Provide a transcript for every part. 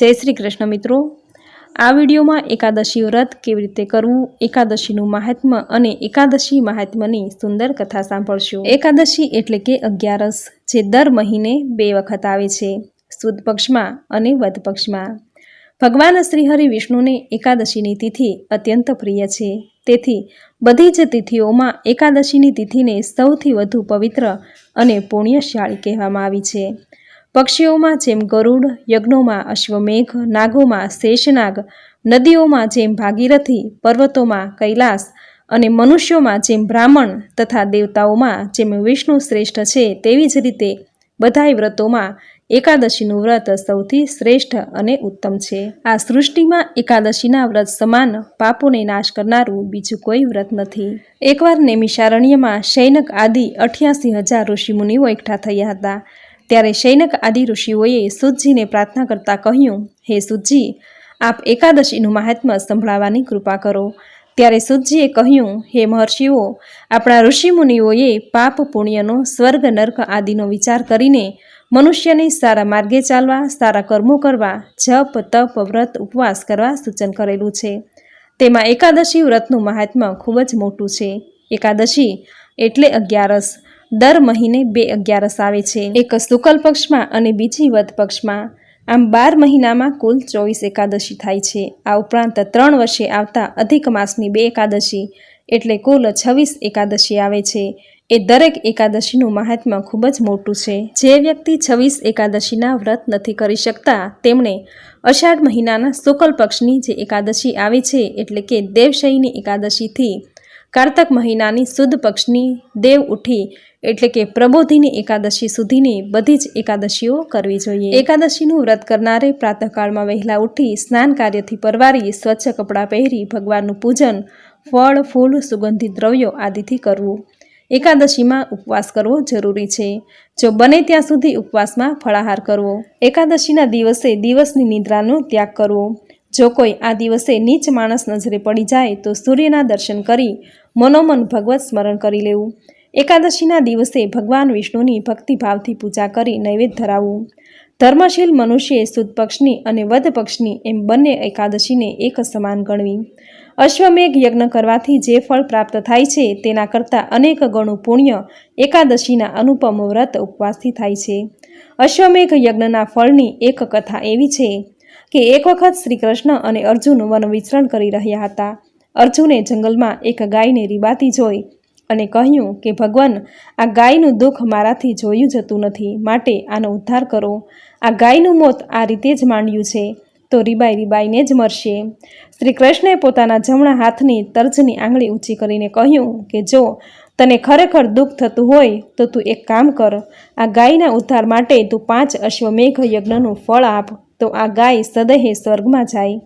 જય શ્રી કૃષ્ણ મિત્રો. આ વિડીયોમાં એકાદશી વ્રત કેવી રીતે કરવું, એકાદશીનું મહાત્મ્ય અને એકાદશી મહાત્મ્યની સુંદર કથા સાંભળશો. એકાદશી એટલે કે અગિયારસ, જે દર મહિને બે વખત આવે છે, સુદ પક્ષમાં અને વધ પક્ષમાં. ભગવાન શ્રીહરિ વિષ્ણુને એકાદશીની તિથિ અત્યંત પ્રિય છે. તેથી બધી જ તિથિઓમાં એકાદશીની તિથિને સૌથી વધુ પવિત્ર અને પુણ્યશાળી કહેવામાં આવી છે. પક્ષીઓમાં જેમ ગરુડ, યજ્ઞોમાં અશ્વમેઘ, નાગોમાં શેષનાગ, નદીઓમાં જેમ ભાગીરથી, પર્વતોમાં કૈલાસ અને મનુષ્યોમાં જેમ બ્રાહ્મણ તથા દેવતાઓમાં જેમ વિષ્ણુ શ્રેષ્ઠ છે, તેવી જ રીતે બધાય વ્રતોમાં એકાદશીનું વ્રત સૌથી શ્રેષ્ઠ અને ઉત્તમ છે. આ સૃષ્ટિમાં એકાદશીના વ્રત સમાન પાપોને નાશ કરનારું બીજું કોઈ વ્રત નથી. એકવાર નેમિષારણ્યમાં શૈનક આદિ અઠ્યાસી હજાર ઋષિમુનિઓ એકઠા થયા હતા. ત્યારે શૈનક આદિ ઋષિઓએ સુતજીને પ્રાર્થના કરતા કહ્યું, હે સુતજી આપ એકાદશીનું મહાત્મ્ય સંભળાવવાની કૃપા કરો. ત્યારે સુતજીએ કહ્યું, હે મહર્ષિઓ, આપણા ઋષિમુનિઓએ પાપ પુણ્યનો, સ્વર્ગ નર્ક આદિનો વિચાર કરીને મનુષ્યને સારા માર્ગે ચાલવા, સારા કર્મો કરવા, જપ, તપ, વ્રત, ઉપવાસ કરવા સૂચન કરેલું છે. તેમાં એકાદશી વ્રતનું મહાત્મ્ય ખૂબ જ મોટું છે. એકાદશી એટલે અગિયારસ. દર મહિને બે અગિયારસ આવે છે. એક શુકલ પક્ષમાં અને બીજી વધ પક્ષમાં. આમ બાર મહિનામાં કુલ ચોવીસ એકાદશી થાય છે. આ ઉપરાંત ત્રણ વર્ષે આવતા અધિક માસની બે એકાદશી, એટલે કુલ છવ્વીસ એકાદશી આવે છે. એ દરેક એકાદશીનું મહાત્મ્ય ખૂબ જ મોટું છે. જે વ્યક્તિ છવ્વીસ એકાદશીના વ્રત નથી કરી શકતા, તેમણે અષાઢ મહિનાના શુકલ પક્ષની જે એકાદશી આવે છે, એટલે કે દેવશયની એકાદશીથી કારતક મહિનાની સુદ પક્ષની દેવ ઉઠી એટલે કે પ્રબોધિની એકાદશી સુધીની બધી જ એકાદશીઓ કરવી જોઈએ. એકાદશીનું વ્રત કરનારે પ્રાતઃકાળમાં વહેલા ઉઠી સ્નાન કાર્યથી પરવારી સ્વચ્છ કપડાં પહેરી ભગવાનનું પૂજન, ફળ, ફૂલ સુગંધિત દ્રવ્યો આદિથી કરવું. એકાદશીમાં ઉપવાસ કરવો જરૂરી છે. જો બને ત્યાં સુધી ઉપવાસમાં ફળાહાર કરવો. એકાદશીના દિવસે દિવસની નિદ્રાનો ત્યાગ કરવો. જો કોઈ આ દિવસે નીચ માણસ નજરે પડી જાય તો સૂર્યના દર્શન કરી મનોમન ભગવત સ્મરણ કરી લેવું. એકાદશીના દિવસે ભગવાન વિષ્ણુની ભક્તિભાવથી પૂજા કરી નૈવેદ્ય ધરાવવું ધર્મશીલ મનુષ્યએ સુદ અને વધ પક્ષની એમ બંને એકાદશીને એક સમાન ગણવી. અશ્વમેઘ યજ્ઞ કરવાથી જે ફળ પ્રાપ્ત થાય છે તેના કરતાં અનેક ગણું પુણ્ય એકાદશીના અનુપમ વ્રત ઉપવાસથી થાય છે. અશ્વમેઘ યજ્ઞના ફળની એક કથા એવી છે કે એક વખત શ્રી કૃષ્ણ અને અર્જુન વન વિચરણ કરી રહ્યા હતા. અર્જુને જંગલમાં એક ગાયને રીબાતી જોઈ અને કહ્યું કે, ભગવાન, આ ગાયનું દુઃખ મારાથી જોયું જતું નથી, માટે આનો ઉદ્ધાર કરો. આ ગાયનું મોત આ રીતે જ માંડ્યું છે, તો રીબાઈ રીબાઈને જ મરશે. શ્રી કૃષ્ણે પોતાના જમણા હાથની તર્જની આંગળી ઊંચી કરીને કહ્યું કે, જો તને ખરેખર દુઃખ થતું હોય, તો તું એક કામ કર. આ ગાયના ઉદ્ધાર માટે તું પાંચ અશ્વમેઘ યજ્ઞનું ફળ આપ, તો આ ગાય સદહે સ્વર્ગમાં જાય.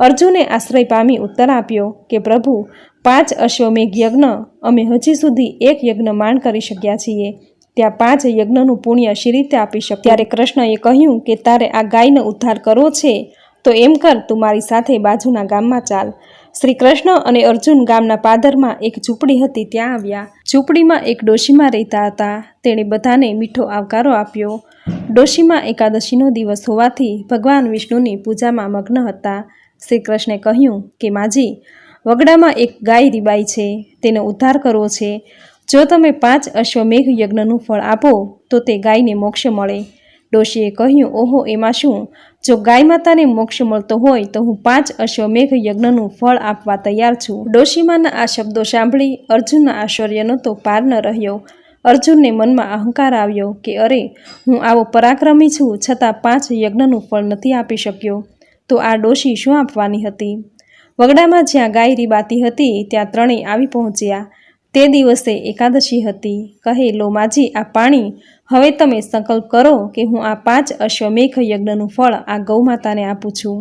અર્જુને આશ્રય પામી ઉત્તર આપ્યો કે, પ્રભુ, પાંચ અશ્વમેઘ યજ્ઞ અમે હજી સુધી એક યજ્ઞ માંડ કરી શક્યા છીએ. ત્યાં પાંચ યજ્ઞનું પુણ્ય શી રીતે આપી શક ત્યારે કૃષ્ણએ કહ્યું કે, તારે આ ગાયનો ઉદ્ધાર કરવો છે, તો એમ કર, તું મારી સાથે બાજુના ગામમાં ચાલ. શ્રી કૃષ્ણ અને અર્જુન ગામના પાદરમાં એક ઝૂંપડી હતી, ત્યાં આવ્યા. ઝૂંપડીમાં એક ડોશીમાં રહેતા હતા. તેણે બધાને મીઠો આવકારો આપ્યો. ડોશીમાં એકાદશીનો દિવસ હોવાથી ભગવાન વિષ્ણુની પૂજામાં મગ્ન હતા. શ્રી કૃષ્ણે કહ્યું કે, માજી, વગડામાં એક ગાય રીબાઈ છે, તેનો ઉદ્ધાર કરવો છે. જો તમે પાંચ અશ્વમેઘ યજ્ઞનું ફળ આપો, તો તે ગાયને મોક્ષ મળે. ડોશીએ કહ્યું, ઓહો, એમાં શું? જો ગાય માતાને મોક્ષ મળતો હોય, તો હું પાંચ અશ્વમેઘ યજ્ઞનું ફળ આપવા તૈયાર છું. ડોશીમાના આ શબ્દો સાંભળી અર્જુનના આશ્ચર્યનો તો પાર ન રહ્યો. અર્જુનને મનમાં અહંકાર આવ્યો કે, અરે, હું આવો પરાક્રમી છું, છતાં પાંચ યજ્ઞનું ફળ નથી આપી શક્યો. તો આ ડોશી શું આપવાની હતી? વગડામાં જ્યાં ગાય રીબાતી હતી, ત્યાં ત્રણેય આવી પહોંચ્યા. તે દિવસે એકાદશી હતી. કહે, લો માજી, આ પાણી. હવે તમે સંકલ્પ કરો કે હું આ પાંચ અશ્વમેઘ યજ્ઞનું ફળ આ ગૌમાતાને આપું છું.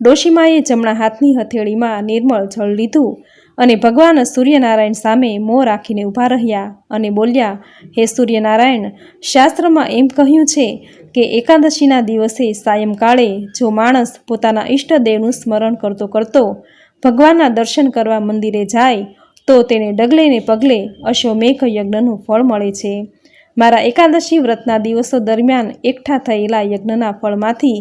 ડોશીમાએ જમણા હાથની હથેળીમાં નિર્મળ જળ લીધું અને ભગવાન સૂર્યનારાયણ સામે મોં રાખીને ઊભા રહ્યા અને બોલ્યા, હે સૂર્યનારાયણ, શાસ્ત્રમાં એમ કહ્યું છે કે એકાદશીના દિવસે સાયંકાળે જો માણસ પોતાના ઈષ્ટદેવનું સ્મરણ કરતો કરતો ભગવાનના દર્શન કરવા મંદિરે જાય, તો તેને ડગલે ને પગલે અશ્વમેઘ યજ્ઞનું ફળ મળે છે. મારા એકાદશી વ્રતના દિવસો દરમિયાન એકઠા થયેલા યજ્ઞના ફળમાંથી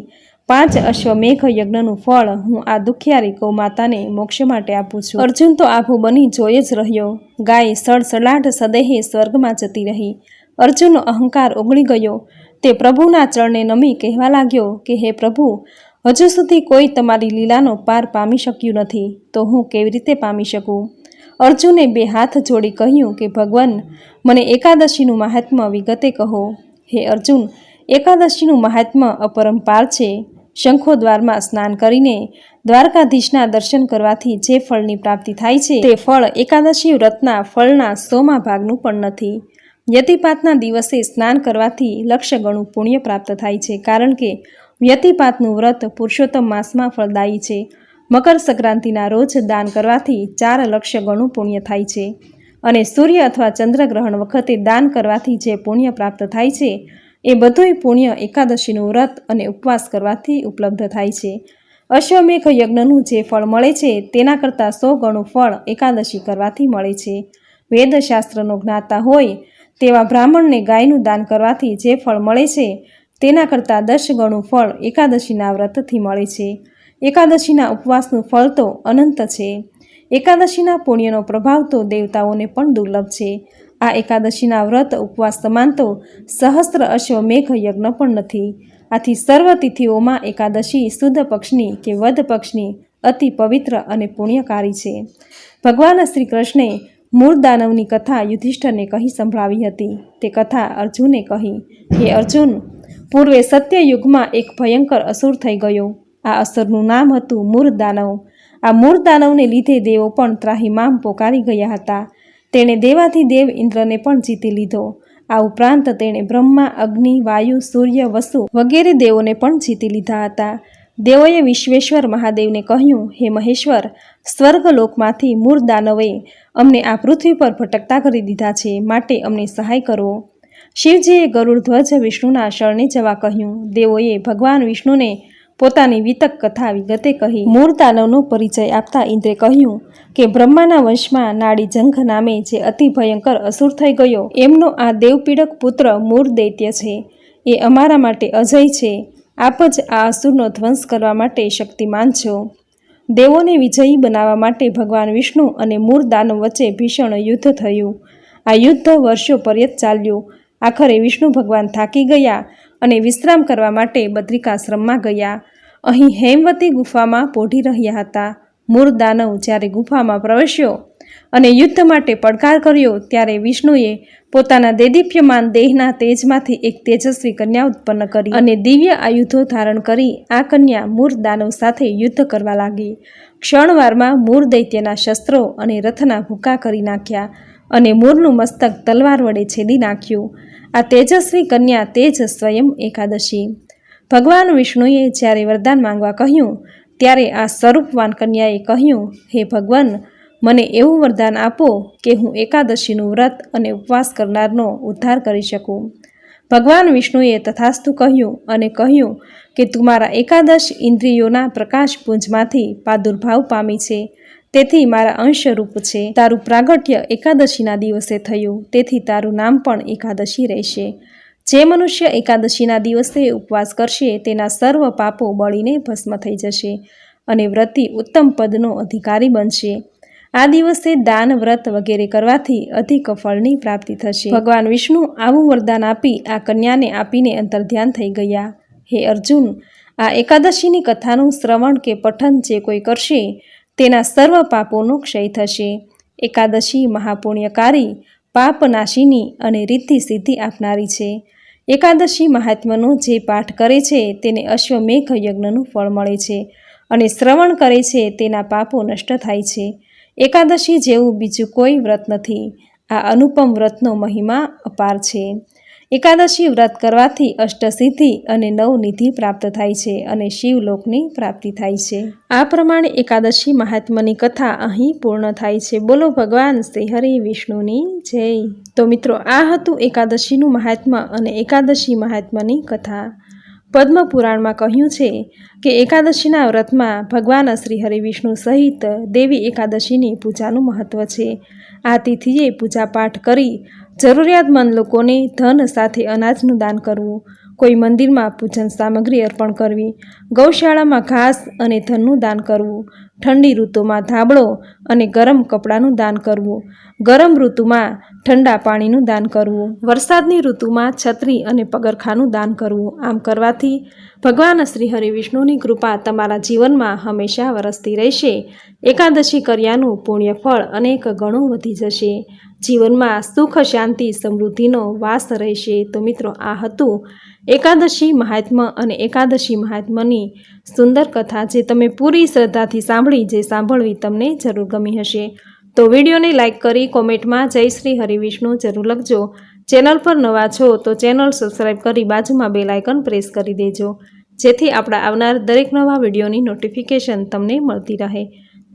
પાંચ અશ્વમેઘ યજ્ઞનું ફળ હું આ દુખિયારી ગૌ માતાને મોક્ષ માટે આપું છું. અર્જુન તો આભો બની જોઈ જ રહ્યો. ગાય સડસડાટ સદેહે સ્વર્ગમાં જતી રહી. અર્જુનનો અહંકાર ઓગળી ગયો. તે પ્રભુના ચરણે નમી કહેવા લાગ્યો કે, હે પ્રભુ, હજુ સુધી કોઈ તમારી લીલાનો પાર પામી શક્યું નથી, તો હું કેવી રીતે પામી શકું? અર્જુને બે હાથ જોડી કહ્યું કે, ભગવાન, મને એકાદશીનું મહાત્મ્ય વિગતે કહો. હે અર્જુન, એકાદશીનું મહાત્મ્ય અપરંપાર છે. શંખો દ્વારમાં સ્નાન કરીને દ્વારકાધીશના દર્શન કરવાથી જે ફળની પ્રાપ્તિ થાય છે, તે ફળ એકાદશી વ્રતના ફળના સોમા ભાગનું પણ નથી. વ્યતિપાતના દિવસે સ્નાન કરવાથી લક્ષ્ય ગણું પુણ્ય પ્રાપ્ત થાય છે, કારણ કે વ્યતિપાતનું વ્રત પુરુષોત્તમ માસમાં ફળદાયી છે. મકર સંક્રાંતિના રોજ દાન કરવાથી ચાર લક્ષ્ય ગણું પુણ્ય થાય છે અને સૂર્ય અથવા ચંદ્રગ્રહણ વખતે દાન કરવાથી જે પુણ્ય પ્રાપ્ત થાય છે, એ બધુંય પુણ્ય એકાદશીનું વ્રત અને ઉપવાસ કરવાથી ઉપલબ્ધ થાય છે. અશ્વમેઘ યજ્ઞનું જે ફળ મળે છે, તેના કરતાં સો ગણું ફળ એકાદશી કરવાથી મળે છે. વેદશાસ્ત્રનો જ્ઞાતા હોય તેવા બ્રાહ્મણને ગાયનું દાન કરવાથી જે ફળ મળે છે, તેના કરતાં દસ ગણું ફળ એકાદશીના વ્રતથી મળે છે. એકાદશીના ઉપવાસનું ફળ તો અનંત છે. એકાદશીના પુણ્યનો પ્રભાવ તો દેવતાઓને પણ દુર્લભ છે. આ એકાદશીના વ્રત ઉપવાસ સમાન તો સહસ્ત્ર અશ્વમેઘ યજ્ઞ પણ નથી. આથી સર્વ તિથિઓમાં એકાદશી શુદ્ધ પક્ષની કે વધ પક્ષની અતિ પવિત્ર અને પુણ્યકારી છે. ભગવાન શ્રી કૃષ્ણે મૂળ દાનવની કથા યુધિષ્ઠરને કહી સંભળાવી હતી. તે કથા અર્જુને કહી, હે અર્જુન, પૂર્વે સત્યયુગમાં એક ભયંકર અસુર થઈ ગયો. આ અસુરનું નામ હતું મૂળ દાનવ આ મૂળ દાનવને લીધે દેવો પણ ત્રાહીમામ પોકારી ગયા હતા. તેણે દેવાથી દેવ ઇન્દ્રને પણ જીતી લીધો. આ ઉપરાંત તેણે બ્રહ્મા, અગ્નિ, વાયુ, સૂર્ય, વસુ વગેરે દેવોને પણ જીતી લીધા હતા. દેવોએ વિશ્વેશ્વર મહાદેવને કહ્યું, હે મહેશ્વર, સ્વર્ગલોકમાંથી મૂળ દાનવે અમને આ પૃથ્વી પર ભટકતા કરી દીધા છે, માટે અમને સહાય કરો. શિવજીએ ગરુડ ધ્વજ વિષ્ણુના શરણે જવા કહ્યું. દેવોએ ભગવાન વિષ્ણુને પોતાની વિતક કથા વિગતે કહી. મૂળ દાનવનો પરિચય આપતા ઇન્દ્રે કહ્યું કે બ્રહ્માના વંશમાં નાડી જંઘ નામે જે અતિ ભયંકર અસુર થઈ ગયો, એમનો આ દેવપીડક પુત્ર મૂળ દૈત્ય છે. એ અમારા માટે અજય છે. આપ જ આ અસુરનો ધ્વંસ કરવા માટે શક્તિમાન છો. દેવોને વિજયી બનાવવા માટે ભગવાન વિષ્ણુ અને મૂળ વચ્ચે ભીષણ યુદ્ધ થયું. આ યુદ્ધ વર્ષો પર્યત ચાલ્યું. આખરે વિષ્ણુ ભગવાન થાકી ગયા અને વિશ્રામ કરવા માટે બદ્રિકાશ્રમમાં ગયા. અહીં હેમવતી ગુફામાં પોઢી રહ્યા હતા. મૂળ દાનવ જ્યારે ગુફામાં પ્રવેશ્યો અને યુદ્ધ માટે પડકાર કર્યો ત્યારે વિષ્ણુએ પોતાના દેદીપ્યમાન દેહના તેજમાંથી એક તેજસ્વી કન્યા ઉત્પન્ન કરી અને દિવ્ય આયુધો ધારણ કરી આ કન્યા મૂર દાનવ સાથે યુદ્ધ કરવા લાગી. ક્ષણવારમાં મૂર દૈત્યના શસ્ત્રો અને રથના ભૂકા કરી નાખ્યા અને મૂરનું મસ્તક તલવાર વડે છેદી નાખ્યું. આ તેજસ્વી કન્યા તેજ સ્વયં એકાદશી. ભગવાન વિષ્ણુએ જ્યારે વરદાન માંગવા કહ્યું, ત્યારે આ સ્વરૂપવાન કન્યાએ કહ્યું, હે ભગવાન મને એવું વરદાન આપો કે હું એકાદશીનું વ્રત અને ઉપવાસ કરનારનો ઉદ્ધાર કરી શકું. ભગવાન વિષ્ણુએ તથાસ્તુ કહ્યું અને કહ્યું કે તું મારા એકાદશ ઇન્દ્રિયોના પ્રકાશપુંજમાંથી પ્રાદુર્ભાવ પામી છે. તેથી મારા અંશરૂપ છે. તારું પ્રાગટ્ય એકાદશીના દિવસે થયું. તેથી તારું નામ પણ એકાદશી રહેશે. જે મનુષ્ય એકાદશીના દિવસે ઉપવાસ કરશે, તેના સર્વ પાપો બળીને ભસ્મ થઈ જશે અને વ્રતિ ઉત્તમ પદનો અધિકારી બનશે. આ દિવસે દાન વ્રત વગેરે કરવાથી અધિક ફળની પ્રાપ્તિ થશે. ભગવાન વિષ્ણુ આવું વરદાન આપી આ કન્યાને આપીને અંતર્ધ્યાન થઈ ગયા. હે અર્જુન, આ એકાદશીની કથાનું શ્રવણ કે પઠન જે કોઈ કરશે, તેના સર્વ પાપોનો ક્ષય થશે. એકાદશી મહાપુણ્યકારી, પાપનાશીની અને રીતિ સિદ્ધિ આપનારી છે. એકાદશી મહાત્માનો જે પાઠ કરે છે, તેને અશ્વમેઘ યજ્ઞનું ફળ મળે છે અને શ્રવણ કરે છે, તેના પાપો નષ્ટ થાય છે. એકાદશી જેવું બીજું કોઈ વ્રત નથી. આ અનુપમ વ્રતનો મહિમા અપાર છે. એકાદશી વ્રત કરવાથી અષ્ટસિદ્ધિ અને નવનિધિ પ્રાપ્ત થાય છે અને શિવલોકની પ્રાપ્તિ થાય છે. આ પ્રમાણે એકાદશી મહાત્માની કથા અહીં પૂર્ણ થાય છે. બોલો ભગવાન શ્રી હરિ વિષ્ણુની જય. તો મિત્રો, આ હતું એકાદશીનું મહાત્મા અને એકાદશી મહાત્માની કથા. પદ્મ પુરાણમાં કહ્યું છે કે એકાદશીના વ્રતમાં ભગવાન શ્રી હરિવિષ્ણુ સહિત દેવી એકાદશીની પૂજાનું મહત્ત્વ છે. આ તિથિએ પૂજાપાઠ કરી જરૂરિયાતમંદ લોકોને ધન સાથે અનાજનું દાન કરવું. કોઈ મંદિરમાં પૂજન સામગ્રી અર્પણ કરવી, ગૌશાળામાં ઘાસ અને ધનનું દાન કરવું, ઠંડી ઋતુમાં ધાબળો અને ગરમ કપડાનું દાન કરવું, ગરમ ઋતુમાં ઠંડા પાણીનું દાન કરવું, વરસાદની ઋતુમાં છત્રી અને પગરખાનું દાન કરવું. આમ કરવાથી ભગવાન શ્રી હરિ વિષ્ણુની કૃપા તમારા જીવનમાં હંમેશા વરસતી રહેશે. એકાદશી કર્યાનું પુણ્ય ફળ અનેક ગણું વધી જશે. જીવનમાં સુખ, શાંતિ, સમૃદ્ધિનો વાસ રહેશે. તો મિત્રો, આ હતું એકાદશી મહાત્મ્ય અને એકાદશી મહાત્મ્યની સુંદર કથા જે તમે પૂરી શ્રદ્ધાથી સાંભળી, જે સાંભળવી તમને જરૂર ગમી હશે. તો વિડીયોને લાઇક કરી કોમેન્ટમાં જય શ્રી હરિવિષ્ણુ જરૂર લખજો. ચેનલ પર નવા છો તો ચેનલ સબસ્ક્રાઈબ કરી બાજુમાં બેલ આઇકન પ્રેસ કરી દેજો. જેથી આપણા આવનાર દરેક નવા વિડીયોની નોટિફિકેશન તમને મળતી રહે.